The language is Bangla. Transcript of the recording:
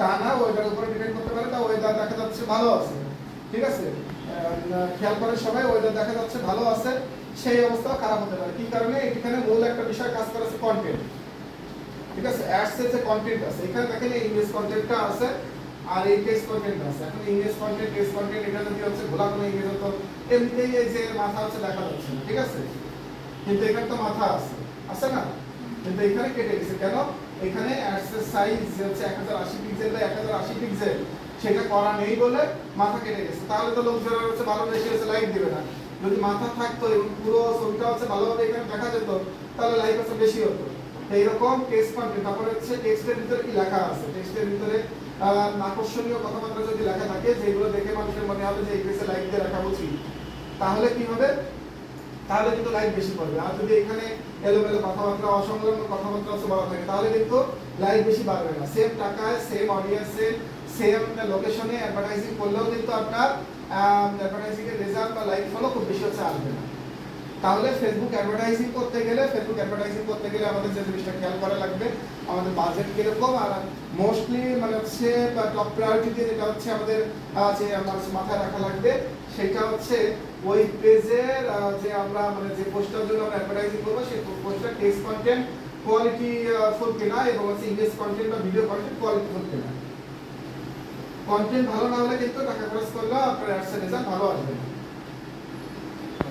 তা না ওয়েদার উপরে ডিপেন্ড করতে পারে তা ওয়েদার দেখা যাচ্ছে ভালো আছে। ঠিক আছে? আহ, খেয়াল করে সবাই ওয়েদার দেখা যাচ্ছে ভালো আছে সেই অবস্থাও খারাপ হতে পারে। কি কারণে? এখানে মূল একটা বিষয় কাজ করেছে কন্টেন্ট ঠিক আছে? অ্যাডস যে কন্টেন্ট আছে এখানে দেখেন ইংলিশ কন্টেন্টটা আছে আর এই টেক্সট কন্টেন্ট আছে। এখন ইংলিশ কন্টেন্ট টেক্সট কন্টেন্ট এটা যদি হচ্ছে ঘোলা কোনো ইংরেজি হতো এমনিতেই এই যে মাথা হচ্ছে দেখা যাচ্ছে ঠিক আছে? কিন্তু এখানে তো মাথা আছে। আছে না? কিন্তু এখানে কেটে গেছে। কেন? এখানে অ্যাডস এর সাইজ হচ্ছে 1080 পিক্সেল বা 1080 পিক্সেল সেটা করা নেই বলে মাথা কেটে গেছে। তাহলে তো আর হচ্ছে, ভালো বেশি হচ্ছে লাইক দিবে না। যদি মাথা থাকতো এবং পুরো ছবিটা হচ্ছে ভালোভাবে এখানে দেখা যেত, তাহলে লাইক হচ্ছে বেশি হতো। এইরকম টেক্সট কন্টেন্ট তারপরে হচ্ছে টেক্সটের ভিতরে কি লেখা আছে? টেক্সটের ভিতরে আকর্ষণীয় কথাবার্তা যদি লেখা থাকে, যেগুলো দেখে মানুষের মনে হবে যে এই পেজে লাইক দিয়ে রাখা উচিত, তাহলে কি হবে? তাহলে কিন্তু লাইক বেশি পড়বে। আর যদি এখানে এলোমেলো কথাবার্তা, অসংলগ্ন কথাবার্তা বলা থাকে, তাহলে কিন্তু লাইক বেশি বাড়বে না। সেম টাকায় সেম অডিয়েন্সে সেম লোকেশনে অ্যাডভার্টাইজিং করলেও কিন্তু আপনার অ্যাডভার্টাইজিং এর রেজাল্ট বা লাইক ফলো খুব বেশি হচ্ছে আসবে না। তাহলে ফেসবুক অ্যাডভার্টাইজিং করতে গেলে ফেসবুক অ্যাডভার্টাইজিং করতে গেলে আমাদের যে জিনিসটা খেয়াল করা লাগবে আমাদের বাজেট কীরকম আর মোস্টলি মানে হচ্ছে টপ প্রায়োরিটিতে যেটা হচ্ছে আমাদের যে আমার মাথায় রাখা লাগবে, সেটা হচ্ছে ওই পেজের যে আমরা মানে যে পোস্টার জন্য আমরা অ্যাডভার্টাইজিং করব, সেই poster text content quality full কিনা এবং হচ্ছে ইংলিশ কন্টেন্ট বা ভিডিও কন্টেন্ট কোয়ালিটি ফুল কিনা। কন্টেন্ট ভালো না হলে কিন্তু টাকা খরচ করলে আপনার অ্যাডসের রেজাল্ট ভালো আসবে না।